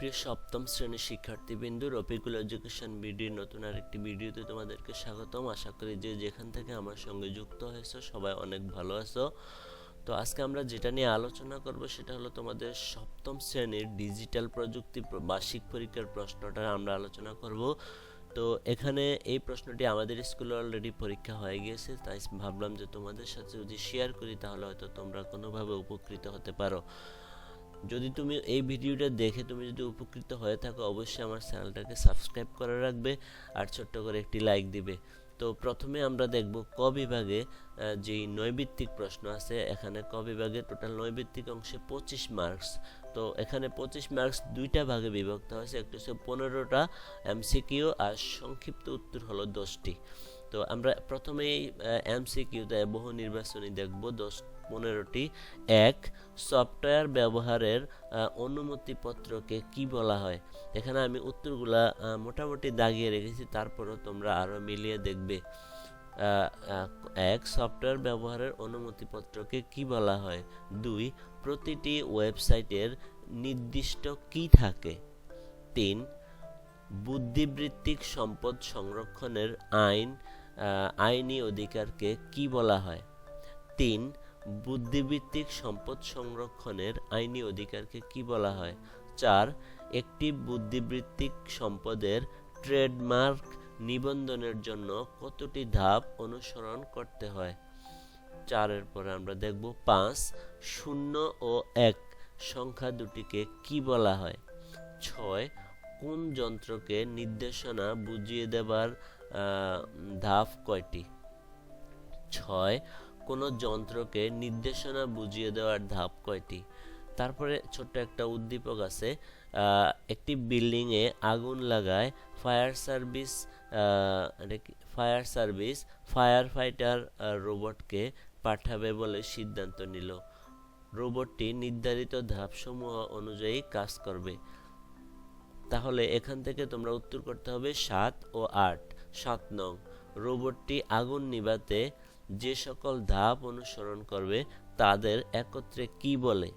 প্রিয় সপ্তম শ্রেণির শিক্ষার্থীবৃন্দু, রফিকুল এডুকেশন বিডির নতুন আরেকটি ভিডিওতে তোমাদেরকে স্বাগতম। আশা করি যে যেখান থেকে আমার সঙ্গে যুক্ত হয়েছো, সবাই অনেক ভালো আছো। তো আজকে আমরা যেটা নিয়ে আলোচনা করব, সেটা হলো তোমাদের সপ্তম শ্রেণির ডিজিটাল প্রযুক্তি বার্ষিক পরীক্ষার প্রশ্নটা আমরা আলোচনা করব। তো এখানে এই প্রশ্নটি আমাদের স্কুলে অলরেডি পরীক্ষা হয়ে গিয়েছে, তাই ভাবলাম যে তোমাদের সাথে যদি শেয়ার করি, তাহলে হয়তো তোমরা কোনোভাবে উপকৃত হতে পারো। যদি তুমি এই ভিডিওটা দেখে তুমি যদি উপকৃত হয়ে থাকো, অবশ্যই আমার চ্যানেলটাকে সাবস্ক্রাইব করে রাখবে আর ছোট্ট করে একটি লাইক দিবে। তো প্রথমে আমরা দেখব ক বিভাগে যেই নৈবিত্তিক প্রশ্ন আছে, এখানে ক বিভাগে টোটাল নৈবিত্তিক অংশে পঁচিশ মার্কস তো এখানে পঁচিশ মার্কস দুইটা ভাগে বিভক্ত হয়েছে, একটি হচ্ছে পনেরোটা এমসিকিউ আর সংক্ষিপ্ত উত্তর হলো দশটি। তো আমরা প্রথমেই এমসিকিউতে বহু নির্বাচনী দেখব। দশ পনেরোটি। এক, সফটওয়্যার ব্যবহারের অনুমতিপত্রকে কি বলা হয়? এখানে আমি উত্তরগুলা মোটামুটি দাগিয়ে রেখেছি, তারপরও তোমরা আরও মিলিয়ে দেখবে। এক, সফটওয়্যার ব্যবহারের অনুমতিপত্রকে কি বলা হয়? দুই, প্রতিটি ওয়েবসাইটের নির্দিষ্ট কি থাকে? তিন, বুদ্ধিবৃত্তিক সম্পদ সংরক্ষণের আইন। আইনি অধিকারকে কি বলা হয়? তিন, বুদ্ধিবৃত্তিক সম্পদ সংরক্ষণের আইনি অধিকারকে কি বলা হয়? চার, একটি বুদ্ধিবৃত্তিক সম্পদের ট্রেডমার্ক নিবন্ধনের জন্য কতটি ধাপ অনুসরণ করতে হয়? চারের পরে আমরা দেখব পাঁচ, শূন্য ও এক সংখ্যা দুটিকে কি বলা হয়? ছয়, কোন যন্ত্রকে নির্দেশনা বুঝিয়ে দেবার ধাপ কয়টি? ছয়, কোনো যন্ত্রকে নির্দেশনা বুঝিয়ে দেওয়ার ধাপ কয়টি? তারপরে ছোট্ট একটা উদ্দীপক আছে একটি বিল্ডিংয়ে আগুন লাগায় fire service fire service fire fighter রোবটকে পাঠাবে বলে সিদ্ধান্ত নিল। রোবটটি নির্ধারিত ধাপসমূহ অনুযায়ী কাজ করবে। তাহলে এখান থেকে তোমরা উত্তর করতে হবে সাত ও আট। সাত নং। রোবটটি আগুন নিভাতে যে সকল ধাপ অনুসরণ করবে, তাদের একত্রে কি বলে?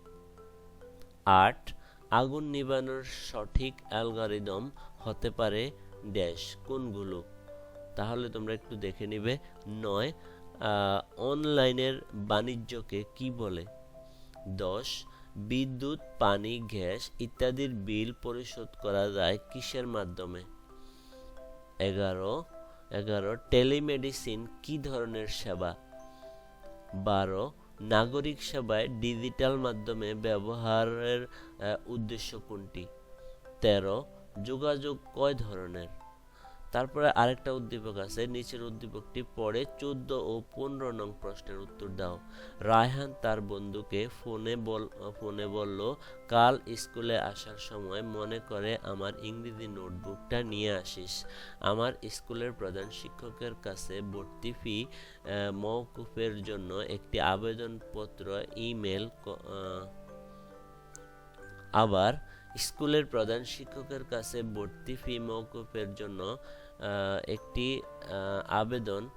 আট, আগুন নিভানোর সঠিক অ্যালগরিদম হতে পারে ড্যাশ। কোনগুলো? তাহলে তোমরা একটু দেখে নিবে। নয় অনলাইনের বাণিজ্যকে কি বলে? দশ, বিদ্যুৎ, পানি, গ্যাস ইত্যাদির বিল পরিশোধ করা যায় কিসের মাধ্যমে? এগারো এগারো, টেলিমেডিসিন কি ধরনের সেবা? বারো, নাগরিক সেবায় ডিজিটাল মাধ্যমে ব্যবহারের উদ্দেশ্য কোনটি? তেরো, যোগাযোগ কয় ধরনের? তারপরে আরেকটা উদ্দীপক আছে নিচের উদ্দীপকটি পড়ে চোদ্দ ও পনেরো নং প্রশ্নের উত্তর দাও। রায়হান তার বন্ধুকে ফোনে বল ফোনে বলল কাল স্কুলে আসার সময় মনে করে আমার ইংরেজি নোটবুকটা নিয়ে আসিস। আমার স্কুলের প্রধান শিক্ষকের কাছে ভর্তি ফি আহ, মওকুফের জন্য একটি আবেদনপত্র ইমেল আবার স্কুলের প্রধান শিক্ষকের কাছে ভর্তি ফি মওকুফের জন্য একটি আবেদন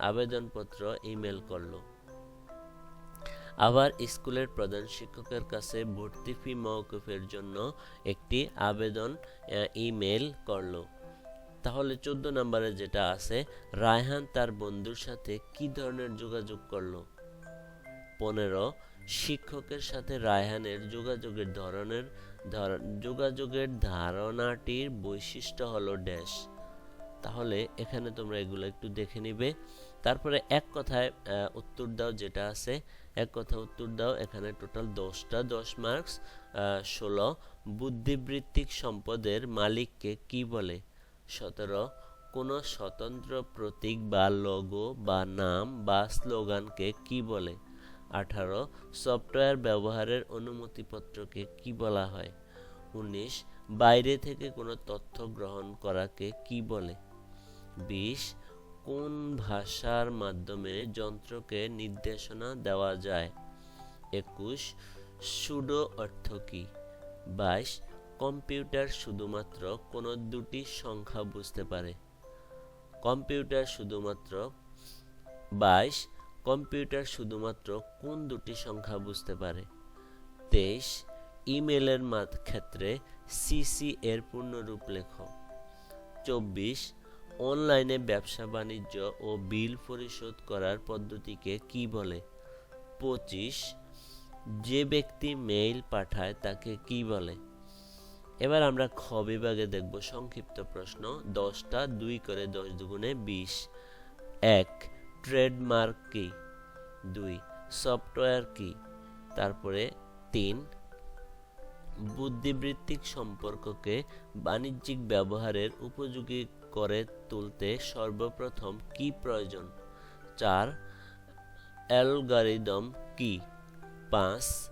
আবেদনপত্র ইমেল করল। আবার স্কুলের প্রধান শিক্ষকের কাছে ভর্তি ফি মওকুফের জন্য একটি আবেদন ইমেল করল। তাহলে চোদ্দ নম্বরে যেটা আছে, রায়হান তার বন্ধুর সাথে কি ধরনের যোগাযোগ করল? পনেরো, শিক্ষকের সাথে রায়হানের যোগাযোগের ধরনের, ধর- যোগাযোগের ধারণাটির বৈশিষ্ট্য হলো ড্যাশ। তাহলে এখানে তোমরা এগুলো একটু দেখে নিবে। তারপরে এক কথায় উত্তর দাও যেটা আছে। এক কথা উত্তর দাও, এখানে টোটাল দশটা, দশ মার্কস। ষোলো, বুদ্ধিবৃত্তিক সম্পদের মালিককে কি বলে? সতেরো, কোনো স্বতন্ত্র প্রতীক বা লোগো বা নাম বা স্লোগানকে কি বলে? আঠারো, সফটওয়্যার ব্যবহারের অনুমতিপত্রকে কি বলা হয়? উনিশ, বাইরে থেকে কোনো তথ্য গ্রহণ করাকে কি বলে? বিশ কোন ভাষার মাধ্যমে যন্ত্রকে নির্দেশনা দেওয়া যায়? একুশ, সুডো অর্থ কি? বাইশ, কম্পিউটার শুধুমাত্র কোনো দুটি সংখ্যা বুঝতে পারে? কম্পিউটার শুধুমাত্র বাইশ, কম্পিউটার শুধুমাত্র কোন দুটি সংখ্যা বুঝতে পারে? তেইশ, ইমেলের ক্ষেত্রে সিসি এর পূর্ণরূপ লেখো। চব্বিশ অনলাইনে ব্যবসা বাণিজ্য ও বিল পরিশোধ করার পদ্ধতিকে কি বলে? পঁচিশ। যে ব্যক্তি মেইল পাঠায় তাকে কি বলে? এবার আমরা খ বিভাগে দেখব সংক্ষিপ্ত প্রশ্ন। দশটা, দুই করে দশ দুগুণে বিশ। এক, ট্রেডমার্ক কি? দুই, সফটওয়্যার কি? তারপরে তিন বুদ্ধিবৃত্তিক সম্পর্ককে বাণিজ্যিক ব্যবহারের উপযোগী করে তুলতে সর্বপ্রথম কি প্রয়োজন? চার, অ্যালগারিদম কি? পাঁচ,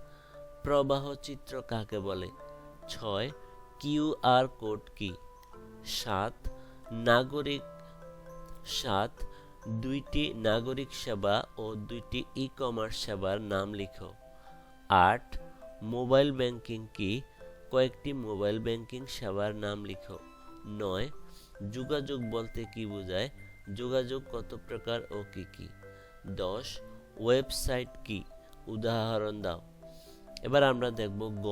প্রবাহ চিত্র কাকে বলে? ছয় কিউআর কোড কি? সাত, নাগরিক, সাত, দুইটি নাগরিক সেবা ও দুইটি ই কমার্স সেবার নাম লিখো। আট মোবাইল ব্যাংকিং কি? কয়েকটি মোবাইল ব্যাংকিং সেবার নাম লিখো। নয়, যোগাযোগ বলতে কি বোঝায়? যোগাযোগ কত প্রকার ও কি কি? দশ, ওয়েবসাইট কি? উদাহরণ দাও। এবার আমরা দেখব গ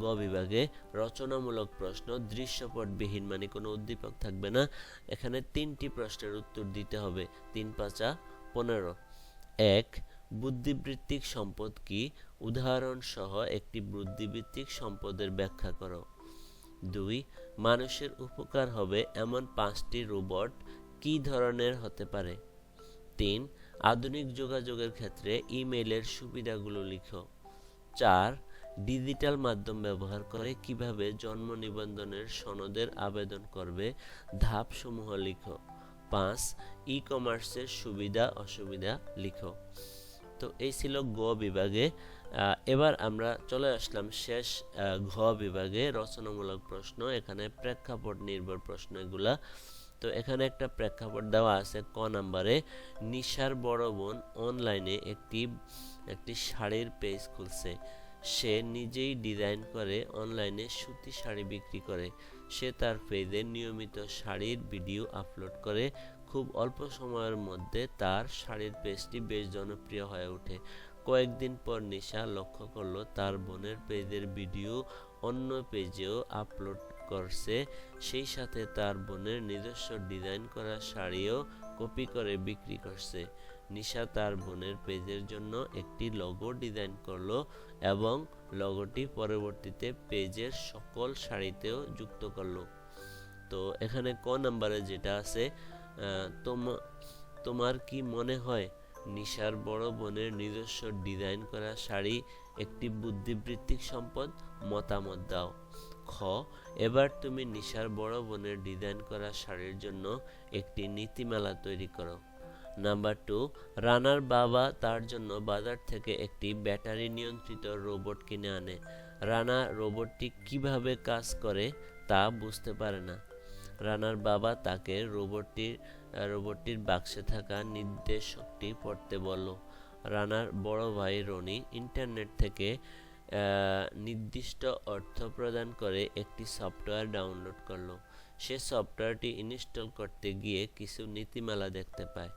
গ বিভাগে রচনামূলক প্রশ্ন, দৃশ্যপটবিহীন মানে কোনো উদ্দীপক থাকবে না। এখানে তিনটি প্রশ্নের উত্তর দিতে হবে। তিন পাঁচা, পনেরো। এক বুদ্ধিবৃত্তিক সম্পদ কি? উদাহরণ সহ একটি বুদ্ধিবৃত্তিক সম্পদের ব্যাখ্যা করো। দুই, মানুষের উপকার হবে এমন পাঁচটি রোবট কি ধরনের হতে পারে? তিন, আধুনিক যোগাযোগের ক্ষেত্রে ইমেইলের সুবিধাগুলো লিখো। চার, ডিজিটাল মাধ্যম ব্যবহার করে কীভাবে জন্ম নিবন্ধনের সনদের আবেদন করবে, ধাপসমূহ লিখো। পাঁচ ই কমার্সের সুবিধা অসুবিধা লিখো। তো এই ছিল গ বিভাগে। এবার আমরা চলে আসলাম শেষ ঘ বিভাগে রচনামূলক প্রশ্ন, এখানে প্রেক্ষাপট নির্ভর প্রশ্ন এগুলা। তো এখানে একটা প্রেক্ষাপট দেওয়া আছে ক নাম্বারে, নিশার বড় বোন অনলাইনে একটি একটি শাড়ির পেজ খুলছে। সে নিজেই ডিজাইন করে অনলাইনে সুতি শাড়ি বিক্রি করে। সে তার পেজে নিয়মিত শাড়ির ভিডিও আপলোড করে। খুব অল্প সময়ের মধ্যে তার শাড়ির পেজটি বেশ জনপ্রিয় হয়ে ওঠে। কয়েকদিন পর নিশা লক্ষ্য করল তার বোনের পেজের ভিডিও অন্য পেজেও আপলোড করছে। সেই সাথে তার বোনের নিজস্ব ডিজাইন করা শাড়িও কপি করে বিক্রি করছে। নিশা তার বোনের পেজের জন্য একটি লোগো ডিজাইন করল এবং লোগোটি পরবর্তীতে পেজের সকল শাড়িতেও যুক্ত করল। তো এখানে ক নাম্বারে যেটা আছে তোমার কি মনে হয় নিশার বড় বোনের নিজস্ব ডিজাইন করা শাড়ি একটি বুদ্ধিবৃত্তিক সম্পদ? মতামত দাও। খ, এবার তুমি নিশার বড় বোনের ডিজাইন করা শাড়ির জন্য একটি নীতিমালা তৈরি করো। নাম্বার টু, রানার বাবা তার জন্য বাজার থেকে একটি ব্যাটারি নিয়ন্ত্রিত রোবট কিনে আনে। রানা রোবটটি কীভাবে কাজ করে তা বুঝতে পারে না। রানার বাবা তাকে রোবটটির রোবটটির বাক্সে থাকা নির্দেশকটি পড়তে বলল। রানার বড় ভাই রনি ইন্টারনেট থেকে নির্দিষ্ট অর্থ প্রদান করে একটি সফটওয়্যার ডাউনলোড করল। সে সফটওয়্যারটি ইনস্টল করতে গিয়ে কিছু নীতিমালা দেখতে পায়।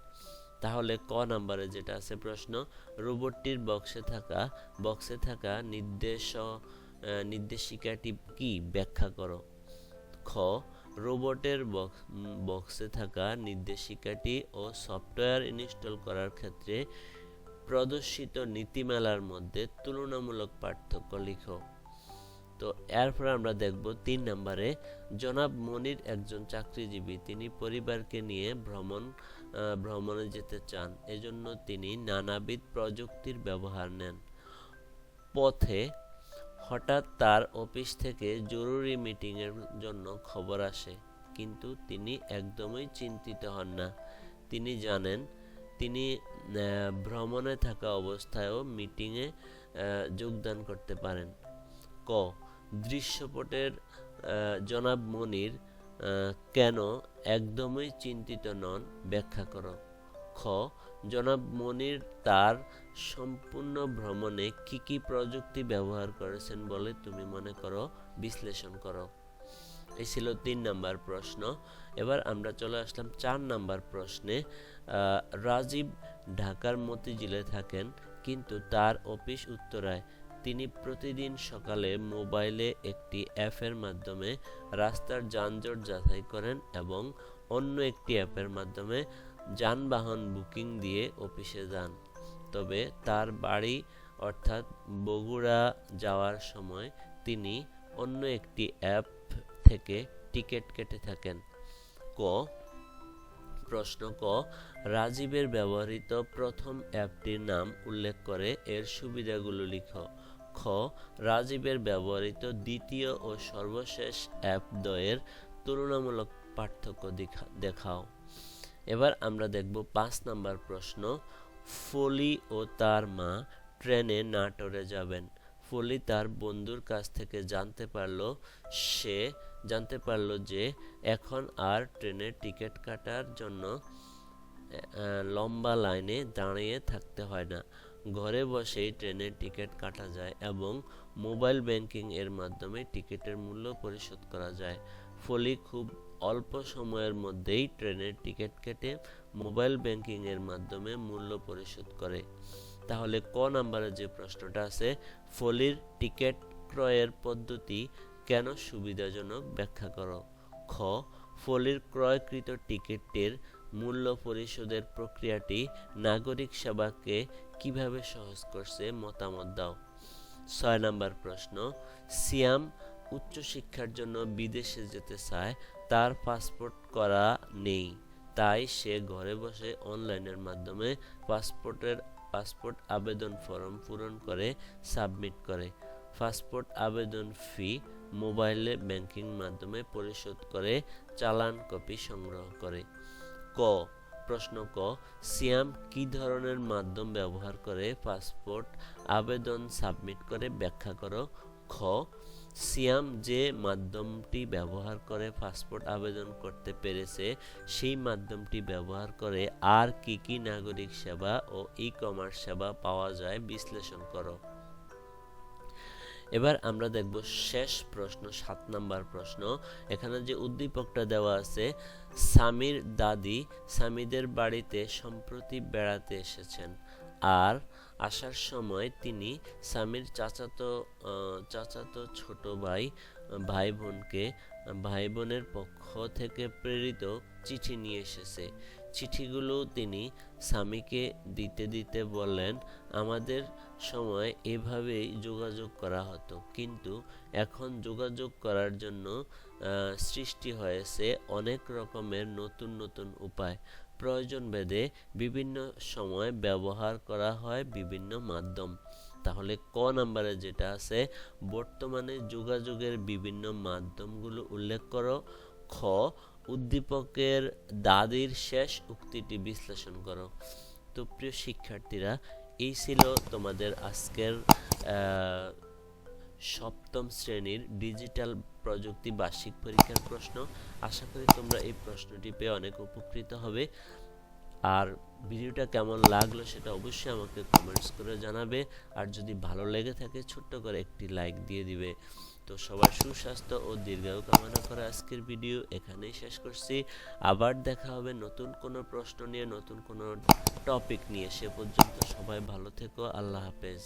তাহলে ক নাম্বারে যেটা আছে প্রশ্ন? রোবটটির বক্সে থাকা বক্সে থাকা নির্দেশ নির্দেশিকাটি কি? ব্যাখ্যা করো। খ রোবটের বক্স- থাকা নির্দেশিকাটি ও সফটওয়্যার ইনস্টল করার ক্ষেত্রে প্রদর্শিত নীতিমালার মধ্যে তুলনামূলক পার্থক্য লিখো। তো এরপর আমরা দেখব তিন নম্বরে, জনাব মনির একজন চাকরিজীবী, তিনি পরিবারকে নিয়ে ভ্রমণ ভ্রমণে যেতে চান, এজন্য তিনি নানাবিধ প্রযুক্তির ব্যবহার নেন। পথে হঠাৎ তার অফিস থেকে জরুরি মিটিংয়ের জন্য খবর আসে, কিন্তু তিনি একদমই চিন্তিত হন না। তিনি জানেন, তিনি ভ্রমণে থাকা অবস্থায়ও মিটিংয়ে যোগদান করতে পারেন। ক, দৃশ্যপটের জনাব মনির কেন একদমই চিন্তিত নন? ব্যাখ্যা করো। খ জনাব মনির তার সম্পূর্ণ ভ্রমণে কি কি প্রযুক্তি ব্যবহার করেছেন বলে তুমি মনে করো? বিশ্লেষণ করো। এই ছিল তিন নাম্বার প্রশ্ন। এবার আমরা চলে আসলাম চার নাম্বার প্রশ্নে। রাজীব ঢাকার মতিঝিলে থাকেন, কিন্তু তার অফিস উত্তরায়। তিনি প্রতিদিন সকালে মোবাইলে একটি অ্যাপের মাধ্যমে রাস্তার যানজট যাচাই করেন এবং অন্য একটি অ্যাপের মাধ্যমে যানবাহন বুকিং দিয়ে অফিসে যান। তবে তার বাড়ি, অর্থাৎ বগুড়া যাওয়ার সময় তিনি অন্য একটি অ্যাপ থেকে টিকিট কেটে থাকেন। ক, প্রশ্ন ক, রাজীবের ব্যবহৃত প্রথম অ্যাপটির নাম উল্লেখ করে এর সুবিধাগুলো লিখো। খ, রাজীবের ব্যবহৃত দ্বিতীয় ও সর্বশেষ অ্যাপ দ্বয়ের তুলনামূলক পার্থক্য দেখা- দেখাও। এবার আমরা দেখব পাঁচ নাম্বার প্রশ্ন। ফলি ও তার মা ট্রেনে নাটোরে যাবেন। ফলি তার বন্ধুর কাছ থেকে জানতে পারল সে, জানতে পারল যে এখন আর ট্রেনের টিকিট কাটার জন্য লম্বা লাইনে দাঁড়িয়ে থাকতে হয় না। ঘরে বসেই ট্রেনের টিকিট কাটা যায় এবং মোবাইল ব্যাংকিং এর মাধ্যমে টিকিটের মূল্য পরিশোধ করা যায়। ফলি খুব অল্প সময়ের মধ্যেই ট্রেনের টিকিট কেটে মোবাইল ব্যাংকিং এর মাধ্যমে মূল্য পরিশোধ করে। তাহলে ক নাম্বারে যে প্রশ্নটা আছে, ফলির টিকিট ক্রয়ের পদ্ধতি কেন সুবিধাজনক ব্যাখ্যা করো? খ, ফলির ক্রয়কৃত টিকিটটির মূল্য পরিশোধের প্রক্রিয়াটি নাগরিক সেবাকে কীভাবে সহজ করছে মতামত দাও। ছয় নাম্বার প্রশ্ন, সিয়াম উচ্চশিক্ষার জন্য বিদেশে যেতে চায় তার পাসপোর্ট করা নেই। তাই সে ঘরে বসে অনলাইনের মাধ্যমে পাসপোর্টের, পাসপোর্ট আবেদন ফর্ম পূরণ করে সাবমিট করে। পাসপোর্ট আবেদন ফি মোবাইলে ব্যাংকিং মাধ্যমে পরিশোধ করে চালান কপি সংগ্রহ করে। ক, প্রশ্ন ক, সিয়াম কি ধরনের মাধ্যম ব্যবহার করে পাসপোর্ট আবেদন সাবমিট করে ব্যাখ্যা করো? খ সিয়াম যে মাধ্যমটি ব্যবহার করে পাসপোর্ট আবেদন করতে পেরেছে, সেই মাধ্যমটি ব্যবহার করে আর কি কি নাগরিক সেবা ও ই কমার্স সেবা পাওয়া যায়, বিশ্লেষণ করো। এবার আমরা দেখব শেষ প্রশ্ন, সাত নাম্বার প্রশ্ন। এখানে যে উদ্দীপকটা দেওয়া আছে স্বামীর দাদি স্বামীদের বাড়িতে সম্প্রতি বেড়াতে এসেছেন। আর আসার সময় তিনি স্বামীর চাচাতো চাচাতো ছোট ভাই ভাই বোনকে ভাই বোনের পক্ষ থেকে প্রেরিত চিঠি নিয়ে এসেছে। চিঠিগুলো তিনি স্বামীকে দিতে দিতে বললেন, আমাদের সময় এভাবেই যোগাযোগ করা হতো। কিন্তু এখন যোগাযোগ করার জন্য সৃষ্টি হয়েছে অনেক রকমের নতুন নতুন উপায়। প্রয়োজন ভেদে বিভিন্ন সময় ব্যবহার করা হয় বিভিন্ন মাধ্যম। তাহলে ক নাম্বারে যেটা আছে, বর্তমানে যোগাযোগের বিভিন্ন মাধ্যমগুলো উল্লেখ করো। খ, উদ্দীপকের দাদির শেষ উক্তিটি বিশ্লেষণ করো। তো প্রিয় শিক্ষার্থীরা, এই ছিল তোমাদের আজকের সপ্তম শ্রেণির ডিজিটাল প্রযুক্তি বার্ষিক পরীক্ষার প্রশ্ন। আশা করি তোমরা এই প্রশ্নটি পেয়ে অনেক উপকৃত হবে। আর ভিডিওটা কেমন লাগল সেটা অবশ্যই আমাকে কমেন্টস করে জানাবে। আর যদি ভালো লেগে থাকে, ছোট্ট করে একটি লাইক দিয়ে দিবে। তো সবার সুস্বাস্থ্য ও দীর্ঘায়ু কামনা করে আজকের ভিডিও এখানেই শেষ করছি। আবার দেখা হবে নতুন কোনো প্রশ্ন নিয়ে, নতুন কোনো টপিক নিয়ে। সে পর্যন্ত সবাই ভালো থেকো। আল্লাহ হাফেজ।